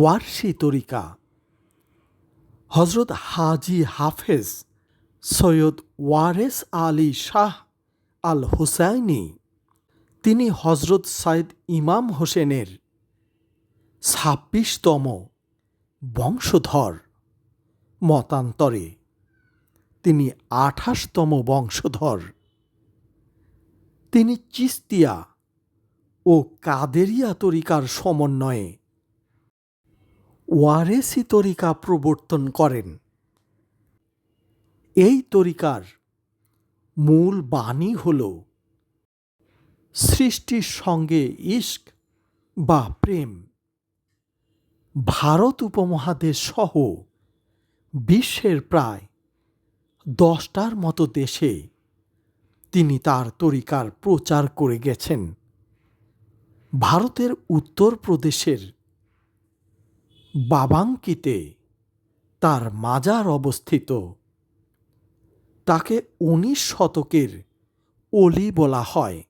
ওয়ারশি তরিকা। হজরত হাজি হাফেজ সৈয়দ ওয়ারেস আলী শাহ আল হুসাইনি তিনি হজরত সাইদ ইমাম হোসেনের ছাব্বিশতম বংশধর মতান্তরে। তিনি আঠাশতম বংশধর। তিনি চিস্তিয়া ও কাদেরিয়া তরিকার সমন্বয়ে ওয়ারেসি তরিকা প্রবর্তন করেন। এই তরিকার মূল বাণী হল সৃষ্টির সঙ্গে ইস্ক বা প্রেম। ভারত উপমহাদেশ সহ বিশ্বের প্রায় দশটার মতো দেশে তিনি তার তরিকার প্রচার করে গেছেন। ভারতের উত্তরপ্রদেশের বাবাঙ্কিতে তার মাজার অবস্থিত। তাকে উনিশ শতকের অলি বলা হয়।